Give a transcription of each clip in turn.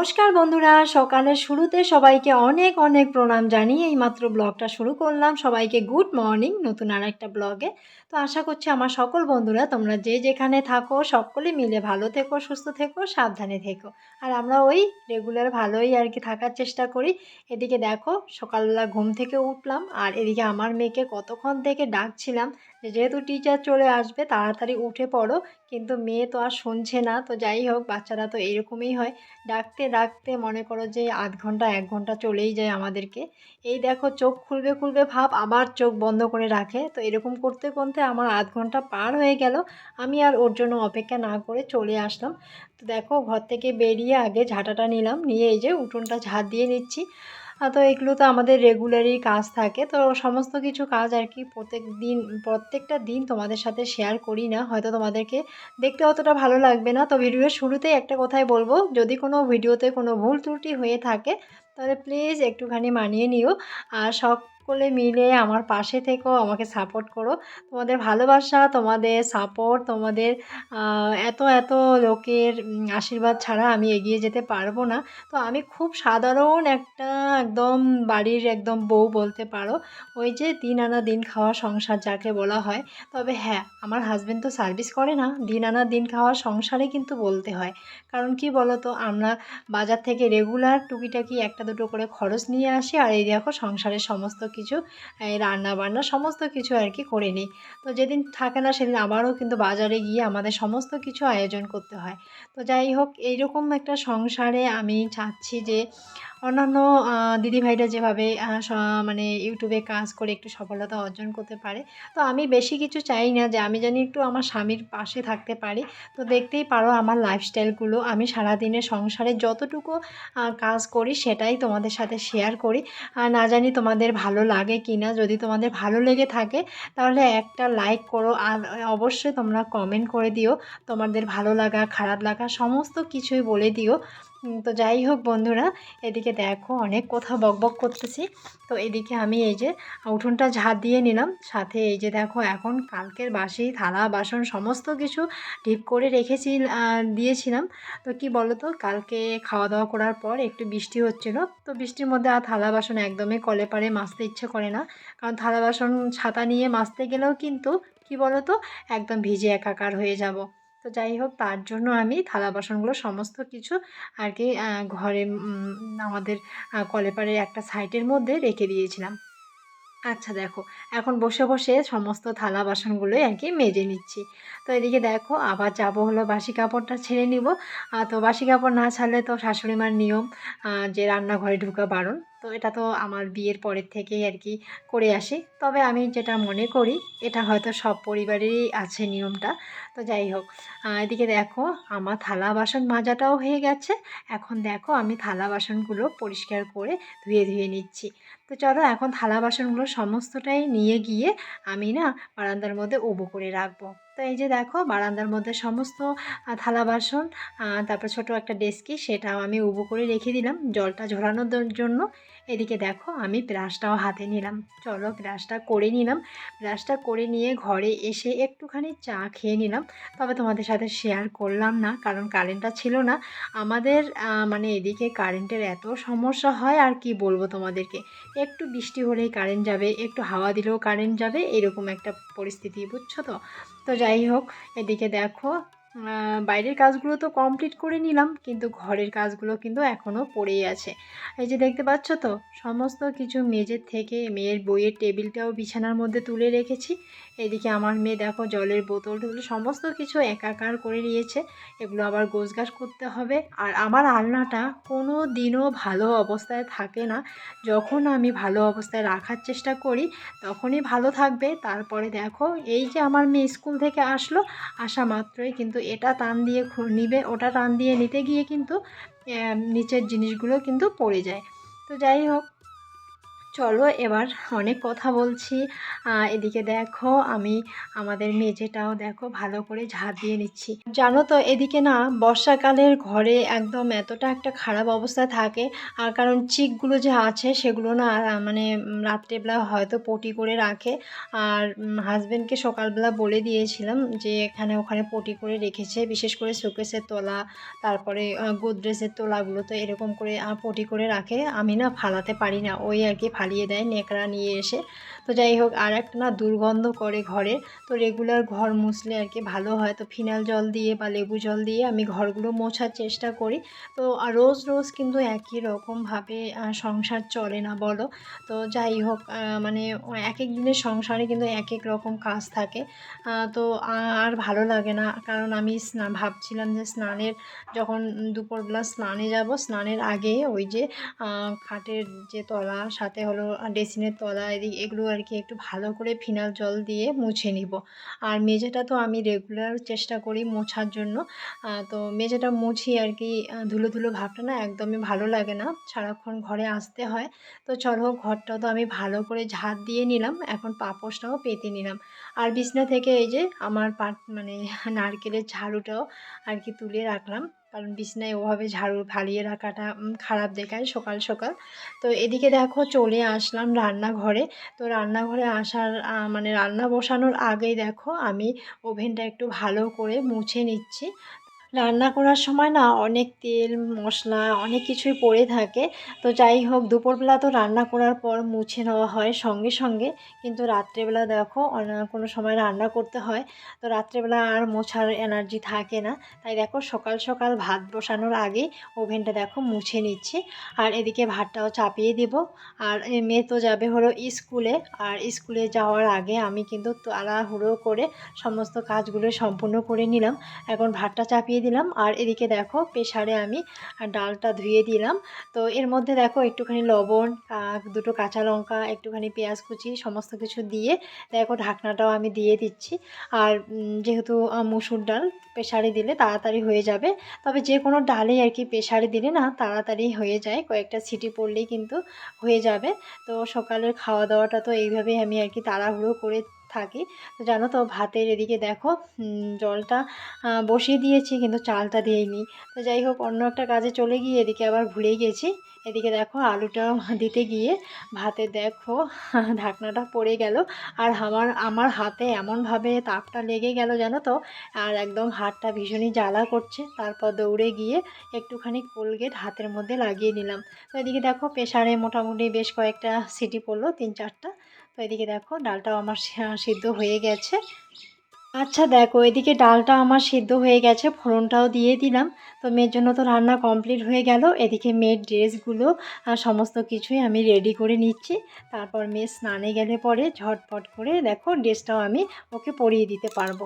নমস্কার বন্ধুরা, সকালের শুরুতে সবাইকে অনেক অনেক প্রণাম জানিয়ে এইমাত্র ব্লগটা শুরু করলাম। সবাইকে গুড মর্নিং, নতুন আর একটা ব্লগে। তো আশা করছি আমার সকল বন্ধুরা, তোমরা যে যেখানে থাকো, সকলে মিলে ভালো থেকো, সুস্থ থেকো, সাবধানে থেকো। আর আমরা ওই রেগুলার ভালোই আর কি থাকার চেষ্টা করি। এদিকে দেখো, সকালবেলা ঘুম থেকে উঠলাম আর এদিকে আমার মেয়েকে কতক্ষণ থেকে ডাকছিলাম যেহেতু টিচার চলে আসবে, তাড়াতাড়ি উঠে পড়ো। কিন্তু মেয়ে তো আর শুনছে না, তো যাই হোক, বাচ্চারা তো এরকমই হয়। ডাকতে ডাকতে মনে করো যে আধ ঘণ্টা, এক ঘণ্টা চলেই যায় আমাদেরকে। এই দেখো, চোখ খুলবে খুলবে ভাব, আবার চোখ বন্ধ করে রাখে। তো এরকম করতে করতে আমার আধ ঘণ্টা পার হয়ে গেল। আমি আর ওর জন্য অপেক্ষা না করে চলে আসলাম। তো দেখো, ঘর থেকে বেরিয়ে আগে ঝাঁটাটা নিলাম। নিয়ে এই যে উঠোনটা ঝাঁট দিয়ে নিচ্ছি। তো এগুলো তো আমাদের রেগুলারই কাজ থাকে। তো সমস্ত কিছু কাজ আর কি প্রত্যেক দিন, প্রত্যেকটা দিন তোমাদের সাথে শেয়ার করি না। হয়তো তোমাদেরকে দেখতে অতটা ভালো লাগবে না। তো ভিডিওর শুরুতেই একটা কথাই বলব, যদি কোনো ভিডিওতে কোনো ভুল ত্রুটি হয়ে থাকে, তাহলে প্লিজ একটুখানি মানিয়ে নিও। আর সকলে মিলে আমার পাশে থেকেও আমাকে সাপোর্ট করো। তোমাদের ভালোবাসা, তোমাদের সাপোর্ট তোমাদের এত এত লোকের আশীর্বাদ ছাড়া আমি এগিয়ে যেতে পারব না। তো আমি খুব সাধারণ একটা একদম বাড়ির একদম বউ বলতে পারো। ওই যে দিন আনা দিন খাওয়া সংসার যাকে বলা হয়। তবে হ্যাঁ আমার হাজব্যান্ড তো সার্ভিস করে না। দিন আনা দিন খাওয়া সংসারে কিন্তু বলতে হয়। কারণ কি বলো তো আমরা বাজার থেকে রেগুলার টুকিটাকি একটা দুটো করে খরচ নিয়ে আসি। আর এই দেখো সংসারের সমস্ত কিছু রান্না বান্না সমস্ত কিছু আর কি করে নিই। তো যেদিন থাকে না সেদিন আবারও কিন্তু বাজারে গিয়ে আমাদের সমস্ত কিছু আয়োজন করতে হয়। তো যাই হোক, এইরকম একটা সংসারে আমি চাচ্ছি যে অন্যান্য দিদিভাইরা যেভাবে মানে ইউটিউবে কাজ করে একটু সফলতা অর্জন করতে পারে, তো আমি বেশি কিছু চাই না যে আমি জানি একটু আমার স্বামীর পাশে থাকতে পারি। তো দেখতেই পারো আমার লাইফস্টাইলগুলো আমি সারাদিনে সংসারে যতটুকু কাজ করি সেটাই তোমাদের সাথে শেয়ার করি। না জানি তোমাদের ভালো লাগে কি না যদি তোমাদের ভালো লেগে থাকে, তাহলে একটা লাইক করো। আর অবশ্যই তোমরা কমেন্ট করে দিও। তোমাদের ভালো লাগা, খারাপ লাগা, সমস্ত কিছুই বলে দিও। তো যাই হোক বন্ধুরা, এদিকে দেখো অনেক কথা বকবক করতেছি। তো এদিকে আমি এই যে উঠোনটা ঝাঁট দিয়ে নিলাম, সাথে এই যে দেখো এখন কালকের বাসি, থালা, বাসন, সমস্ত কিছু ঠিক করে রেখেছি দিয়েছিলাম। তো কি বলো তো কালকে খাওয়া দাওয়া করার পর একটু বৃষ্টি হচ্ছিল, তো বৃষ্টির মধ্যে আর থালা, বাসন একদমই কলে পারে মাজতে ইচ্ছে করে না। কারণ থালা, বাসন, ছাতা নিয়ে মাজতে গেলেও কিন্তু কি বলো তো একদম ভিজে একাকার হয়ে যাব। তো যাই হোক, তার জন্য আমি থালা বাসনগুলো সমস্ত কিছু আর কি ঘরে আমাদের কলেপাড়ের একটা সাইটের মধ্যে রেখে দিয়েছিলাম। আচ্ছা দেখো, এখন বসে বসে সমস্ত থালা বাসনগুলোই আর কি মেজে নিচ্ছি। তো এদিকে দেখো, আবার যাব হলো বাসি কাপড়টা ছেড়ে নিব। তো বাসি কাপড় না ছাড়লে তো শাশুড়ি মার নিয়ম যে রান্নাঘরে ঢুকা বারণ। তো এটা তো আমার বিয়ের পরের থেকেই আর কি করে আসি। তবে আমি যেটা মনে করি, এটা হয়তো সব পরিবারেরই আছে নিয়মটা। তো যাই হোক এদিকে দেখো, আমার থালা বাসন মাজাটাও হয়ে গেছে। এখন দেখো, আমি থালা বাসনগুলো পরিষ্কার করে ধুয়ে ধুয়ে নিচ্ছি। তো চলো, এখন থালা বাসনগুলো সমস্তটাই নিয়ে গিয়ে আমি না বারান্দার মধ্যে উবো করে রাখব। তো এই যে দেখো, বারান্দার মধ্যে সমস্ত থালা বাসন তারপর ছোট একটা ডেস্কি, সেটাও আমি উবো করে রেখে দিলাম জলটা ঝরানোর জন্য। এদিকে দেখো আমি ব্রাশটাও হাতে নিলাম। চলো ব্রাশটা করে নিলাম। ব্রাশটা করে নিয়ে ঘরে এসে একটুখানি চা খেয়ে নিলাম। তবে তোমাদের সাথে শেয়ার করলাম না, কারণ কারেন্টটা ছিল না। আমাদের মানে এদিকে কারেন্টের এত সমস্যা হয়, আর কি বলব তোমাদেরকে? একটু বৃষ্টি হলেই কারেন্ট যাবে, একটু হাওয়া দিলেও কারেন্ট যাবে, এরকম একটা পরিস্থিতি, বুঝছ তো? তো যাই হোক, এদিকে দেখো বাইরের কাজগুলো তো কমপ্লিট করে নিলাম, কিন্তু ঘরের কাজগুলো কিন্তু এখনও পড়েই আছে। এই যে দেখতে পাচ্ছ তো, সমস্ত কিছু মেজের থেকে মেয়ের বইয়ের টেবিলটাও বিছানার মধ্যে তুলে রেখেছি। এদিকে আমার মেয়ে দেখো জলের বোতল টোতল সমস্ত কিছু একাকার করে নিয়েছে। এগুলো আবার গোছগাছ করতে হবে। আর আমার আলনাটা কোনো দিনও ভালো অবস্থায় থাকে না। যখন আমি ভালো অবস্থায় রাখার চেষ্টা করি, তখনই ভালো থাকবে। তারপরে দেখো, এই যে আমার মেয়ে স্কুল থেকে আসলো, আসা মাত্রই কিন্তু এটা টান দিয়ে নিবে, ওটা টান দিয়ে নিতে গিয়ে কিন্তু নিচের জিনিসগুলো কিন্তু পড়ে যায়। তো যাই হোক চলো এবার অনেক কথা বলছি। এদিকে দেখো আমি আমাদের মেঝেটাও দেখো ভালো করে ঝাঁপ দিয়ে নিচ্ছি। জানো তো এদিকে না বর্ষাকালের ঘরে একদম এতটা একটা খারাপ অবস্থা থাকে, আর কারণ চিকগুলো যে আছে সেগুলো না মানে রাত্রেবেলা হয়তো পটি করে রাখে। আর হাজব্যান্ডকে সকালবেলা বলে দিয়েছিলাম যে এখানে ওখানে পটি করে রেখেছে, বিশেষ করে শোকেসের তোলা, তারপরে গোদরেজের তোলাগুলো তো এরকম করে পটি করে রাখে। আমি না ফালাতে পারি না, ওই আর কি ফালিয়ে দেয় নেকড়া নিয়ে এসে। তো যাই হোক, আর একটা না দুর্গন্ধ করে ঘরে। তো রেগুলার ঘর মুছলে আর কি ভালো হয়। তো ফিনাল জল দিয়ে বা লেবু জল দিয়ে আমি ঘরগুলো মোছার চেষ্টা করি। তো রোজ রোজ কিন্তু একই রকমভাবে সংসার চলে না বলো। তো যাই হোক মানে এক এক দিনের সংসারে কিন্তু এক এক রকম কাজ থাকে। তো আর ভালো লাগে না। কারণ আমি স্না, ভাবছিলাম যে স্নানের যখন দুপুরবেলা স্নানে যাব, স্নানের আগে ওই যে খাটের যে তলা সাথে হলো ড্রেসিনের তলা এদিক, এগুলো আর কি একটু ভালো করে ফিনাল জল দিয়ে মুছে নিব। আর মেঝেটা তো আমি রেগুলার চেষ্টা করি মোছার জন্য। তো মেঝেটা মুছি আর কি ধুলো ধুলো ভাবটা না একদমই ভালো লাগে না। সারাক্ষণ ঘরে আসতে হয়। তো চলো ঘরটা তো আমি ভালো করে ঝাঁট দিয়ে নিলাম, এখন পাপোশটাও পেতে নিলাম। আর বিছনা থেকে এই যে আমার পাট মানে নারকেলের ঝাড়ুটাও আর কি তুলে রাখলাম। কারণ বিছনায় ওভাবে ঝাড়ু ফালিয়ে রাখাটা খারাপ দেখায় সকাল সকাল। তো এদিকে দেখো চলে আসলাম রান্নাঘরে। তো রান্নাঘরে আসার মানে রান্না বসানোর আগেই দেখো আমি ওভেনটা একটু ভালো করে মুছে নিচ্ছি। রান্না করার সময় না অনেক তেল, মশলা অনেক কিছুই পড়ে থাকে। তো যাই হোক, দুপুরবেলা তো রান্না করার পর মুছে নেওয়া হয় সঙ্গে সঙ্গে। কিন্তু রাত্রেবেলা দেখো কোনো সময় রান্না করতে হয়। তো রাত্রেবেলা আর মোছার এনার্জি থাকে না। তাই দেখো, সকাল সকাল ভাত বসানোর আগেই ওভেনটা দেখো মুছে নিচ্ছি। আর এদিকে ভাতটাও চাপিয়ে দিব। আর মেয়ে তো যাবে হলো স্কুলে। আর স্কুলে যাওয়ার আগে আমি কিন্তু তাড়াহুড়ো করে সমস্ত কাজগুলো সম্পূর্ণ করে নিলাম। এখন ভাতটা চাপিয়ে দিলাম। আর এদিকে দেখো প্রেশারে আমি ডালটা ধুয়ে দিলাম। তো এর মধ্যে দেখো একটুখানি লবণ দুটো কাঁচা লঙ্কা, একটুখানি পেঁয়াজ কুচি সমস্ত কিছু দিয়ে দেখো ঢাকনাটাও আমি দিয়ে দিচ্ছি। আর যেহেতু মুসুর ডাল প্রেশারে দিলে তাড়াতাড়ি হয়ে যাবে। তবে যে কোনো ডালেই আর কি প্রেশারে দিলে না তাড়াতাড়ি হয়ে যায়। কয়েকটা সিটি পড়লেই কিন্তু হয়ে যাবে। তো সকালের খাওয়া দাওয়াটা তো এইভাবেই আমি আর কি তাড়াহুড়ো করে থাকি। তো জানো তো, ভাতের এদিকে দেখো জলটা বসিয়ে দিয়েছি, কিন্তু চালটা দিইনি। তো যাই হোক, অন্য একটা কাজে চলে গিয়ে এদিকে আবার ভুলেই গেছি। এদিকে দেখো, আলুটা দিতে গিয়ে ভাতে দেখো, ঢাকনাটা পড়ে গেল। আর আমার আমার হাতে এমনভাবে তাপটা লেগে গেল, জানো তো, আর একদম হাতটা ভীষণই জ্বালা করছে। তারপর দৌড়ে গিয়ে একটুখানি কোলগেট হাতের মধ্যে লাগিয়ে নিলাম। তো এদিকে দেখো প্রেশারে মোটামুটি বেশ কয়েকটা সিটি পড়ল, তিন চারটা। এদিকে দেখো ডালটাও আমার সিদ্ধ হয়ে গেছে। আচ্ছা দেখো, এদিকে ডালটা আমার সিদ্ধ হয়ে গেছে, ফোড়নটাও দিয়ে দিলাম। তো মেয়ের জন্য তো রান্না কমপ্লিট হয়ে গেল। এদিকে মেয়ের ড্রেসগুলো সমস্ত কিছুই আমি রেডি করে নিচ্ছি। তারপর মেয়ে স্নানে গেলে পরে ঝটপট করে দেখো ড্রেসটাও আমি ওকে পরিয়ে দিতে পারব।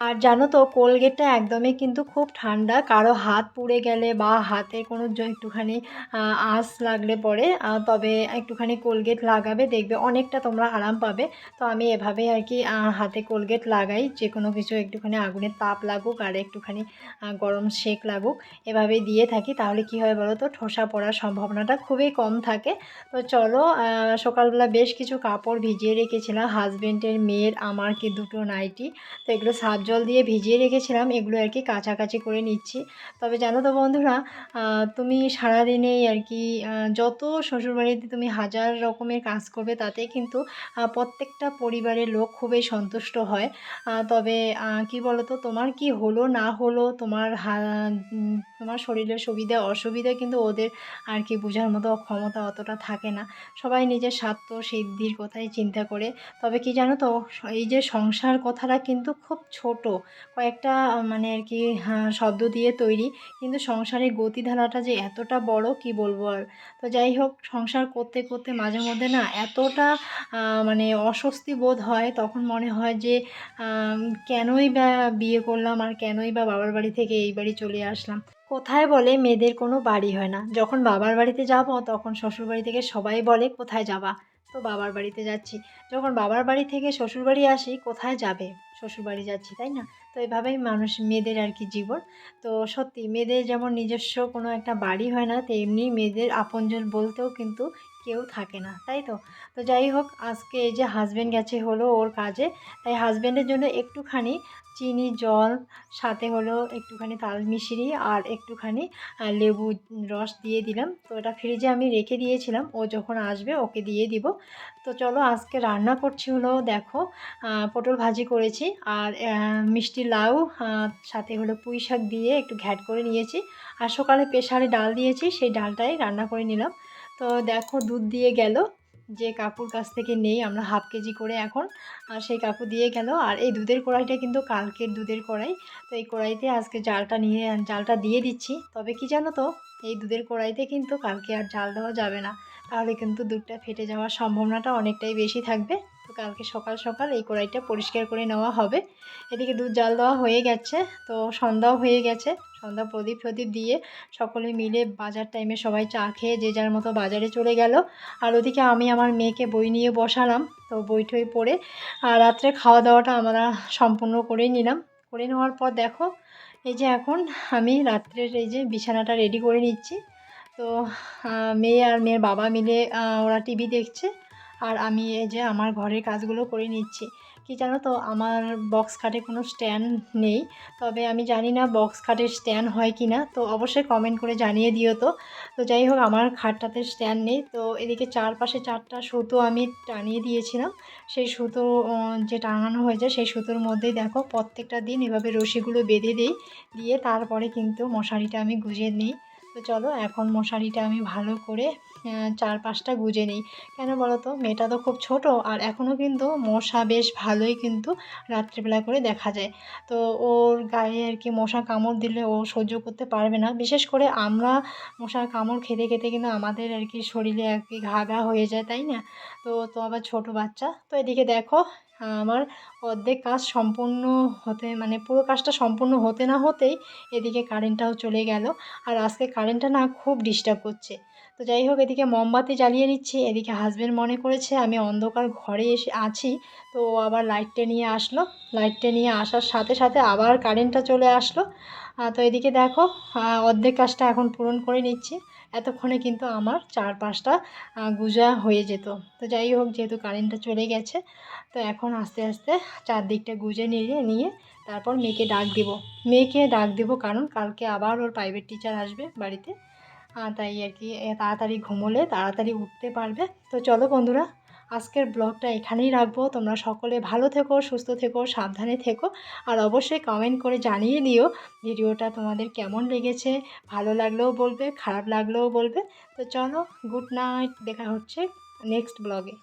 আর জানো তো, কোলগেটটা একদমই কিন্তু খুব ঠান্ডা। কারও হাত পুড়ে গেলে বা হাতে কোনো একটুখানি আঁচ লাগলে পরে তবে একটুখানি কোলগেট লাগাবে, দেখবে অনেকটা তোমরা আরাম পাবে। তো আমি এভাবে আর কি হাতে কোলগেট লাগাই যে কোনো কিছু একটুখানি আগুনের তাপ লাগুক আর একটুখানি গরম সেক লাগুক, এভাবেই দিয়ে থাকি। তাহলে কি হয় বলো তো, ঠোসা পড়ার সম্ভাবনাটা খুবই কম থাকে। তো চলো সকালবেলা বেশ কিছু কাপড় ভিজিয়ে রেখেছিলাম। হাজবেন্ডের, মেয়ের, আমার কি দুটো নাইটি। তো এগুলো সার্ফ জল দিয়ে ভিজিয়ে রেখেছিলাম, এগুলো আর কি কাছাকাছি করে নিচ্ছি। তবে জানো তো বন্ধুরা তুমি সারাদিনেই আর কি যত শ্বশুরবাড়িতে তুমি হাজার রকমের কাজ করবে, তাতে কিন্তু প্রত্যেকটা পরিবারের লোক খুবই সন্তুষ্ট হয়। তবে কি বলো তো তোমার কি হলো না হলো, তোমার তোমার শরীরের সুবিধা, অসুবিধা কিন্তু ওদের আর কি বোঝার মতো ক্ষমতা অতটা থাকে না। সবাই নিজের স্বার্থ, সিদ্ধির কথাই চিন্তা করে। তবে কি জানো তো, এই যে সংসার কথাটা কিন্তু খুব ছোট কয়েকটা মানে আর কি হ্যাঁ, শব্দ দিয়ে তৈরি। কিন্তু সংসারের গতিধারাটা যে এতটা বড় কি বলব আর? তো যাই হোক সংসার করতে করতে মাঝে মধ্যে না এতটা মানে অস্বস্তি বোধ হয়। তখন মনে হয় যে কেনই বা বিয়ে করলাম আর কেনই বা বাবার বাড়ি থেকে এই বাড়ি চলে আসলাম। কোথায় বলে মেয়েদের কোনো বাড়ি হয় না। যখন বাবার বাড়িতে যাব তখন শ্বশুর বাড়ি থেকে সবাই বলে কোথায় যাবা। তো বাবার বাড়িতে যাচ্ছি। যখন বাবার বাড়ি থেকে শ্বশুরবাড়ি আসি, কোথায় যাবে? শ্বশুরবাড়ি যাচ্ছি, তাই না? তো এভাবেই মানুষ, মেয়েদের আর কি জীবন। তো সত্যি, মেয়েদের যেমন নিজস্ব কোনো একটা বাড়ি হয় না, তেমনি মেয়েদের আপনজন বলতেও কিন্তু কেউ থাকে না, তাই তো? তো যাই হোক, আজকে এই যে হাজব্যান্ড গেছে হলো ওর কাজে, তাই হাজব্যান্ডের জন্য একটুখানি চিনি, জল, সাথে হলো একটুখানি তাল মিশরি আর একটুখানি লেবু রস দিয়ে দিলাম। তো এটা ফ্রিজে আমি রেখে দিয়েছিলাম। ও যখন আসবে ওকে দিয়ে দিব। তো চলো আজকে রান্না করছি হলো, দেখো পটল ভাজি করেছি আর মিষ্টি লাউ সাথে হলো পুঁই শাক দিয়ে একটু ঘ্যাট করে নিয়েছি। আর সকালে প্রেশারে ডাল দিয়েছি, সেই ডালটাই রান্না করে নিলাম। তো দেখো দুধ দিয়ে গেল। যে কাকুর কাছ থেকে নেই, আমরা হাফ কেজি করে এখন, আর সেই কাকু দিয়ে গেল। আর এই দুধের কড়াইটা কিন্তু কালকের দুধের কড়াই। তো এই কড়াইতে আজকে জালটা নিয়ে, জালটা দিয়ে দিচ্ছি। তবে কি জানো তো, এই দুধের কড়াইতে কিন্তু কালকে আর জাল দেওয়া যাবে না। তাহলে কিন্তু দুধটা ফেটে যাওয়ার সম্ভাবনাটা অনেকটাই বেশি থাকবে। কালকে সকাল সকাল এই কড়াইটা পরিষ্কার করে নেওয়া হবে। এদিকে দুধ জাল দেওয়া হয়ে গেছে, তো সন্ধ্যাও হয়ে গেছে। সন্ধ্যা প্রদীপ প্রদীপ দিয়ে সকলে মিলে বাজার টাইমে সবাই চা খেয়ে যে যার মতো বাজারে চলে গেল। আর ওদিকে আমি আমার মেয়েকে বই নিয়ে বসালাম, তো বই টই পড়ে আর রাত্রে খাওয়া দাওয়াটা আমরা সম্পূর্ণ করেই নিলাম। করে নেওয়ার পর দেখো, এই যে এখন আমি রাত্রের এই যে বিছানাটা রেডি করে নিচ্ছি। তো মেয়ে আর মেয়ের বাবা মিলে ওরা টিভি দেখছে। আর আমি এই যে আমার ঘরের কাজগুলো করে নিচ্ছি। কি জানো তো, আমার বক্স খাটে কোনো স্ট্যান্ড নেই। তবে আমি জানি না বক্স খাটের স্ট্যান্ড হয় কি না, তো অবশ্যই কমেন্ট করে জানিয়ে দিও তো। তো যাই হোক, আমার খাটটাতে স্ট্যান্ড নেই। তো এদিকে চারপাশে চারটা সুতো আমি টানিয়ে দিয়েছিলাম। সেই সুতো যে টাঙানো হয়েছে, সেই সুতোর মধ্যেই দেখো প্রত্যেকটা দিন এভাবে রশিগুলো বেঁধে দিই। দিয়ে তারপরে কিন্তু মশারিটা আমি গুজে নিই। তো চলো এখন মশারিটা আমি ভালো করে চার পাঁচটা গুজে নিই। কেন বলো তো মেয়েটা তো খুব ছোট আর এখনও কিন্তু মশা বেশ ভালোই কিন্তু রাত্রিবেলা করে দেখা যায়। তো ওর গায়ে আর কি মশা কামড় দিলে ও সহ্য করতে পারবে না। বিশেষ করে আমরা মশার কামড় খেতে খেতে কিন্তু আমাদের আর কি শরীরে আর কি ঘা ঘা হয়ে যায়, তাই না? তো তো আবার ছোট বাচ্চা। তো এদিকে দেখো আমার অর্ধেক কাজ সম্পূর্ণ হতে মানে পুরো কাজটা সম্পূর্ণ হতে না হতেই এদিকে কারেন্টটাও চলে গেল। আর আজকে কারেন্টটা না খুব ডিস্টার্ব করছে। তো যাই হোক, এদিকে মোমবাতি জ্বালিয়ে নিচ্ছি। এদিকে হাজব্যান্ড মনে করেছে, আমি অন্ধকার ঘরে এসে আছি। তো আবার লাইটটা নিয়ে আসলো। লাইটটা নিয়ে আসার সাথে সাথে আবার কারেন্টটা চলে আসলো। তো এদিকে দেখো অর্ধেক কাজটা এখন পূরণ করে নিচ্ছি। এতক্ষণে কিন্তু আমার চার পাঁচটা গুজা হয়ে যেত। তো যাই হোক, যেহেতু কারেন্টটা চলে গেছে, তো এখন আস্তে আস্তে চারদিকটা গুজে নিয়ে নিয়ে তারপর মেয়েকে ডাক দিব। মেয়েকে ডাক দিব কারণ কালকে আবার ওর প্রাইভেট টিচার আসবে বাড়িতে। তাই আর কি তাড়াতাড়ি ঘুমোলে তাড়াতাড়ি উঠতে পারবে। তো চলো বন্ধুরা আজকের ব্লগটা এখানেই রাখব। তোমরা সকলে ভালো থেকো, সুস্থ থেকো, সাবধানে থেকো আর অবশ্যই কমেন্ট করে জানিয়ে দিও ভিডিওটা তোমাদের কেমন লেগেছে। ভালো লাগলেও বলবে, খারাপ লাগলেও বলবে। তো চলো গুড নাইট দেখা হচ্ছে নেক্সট ব্লগে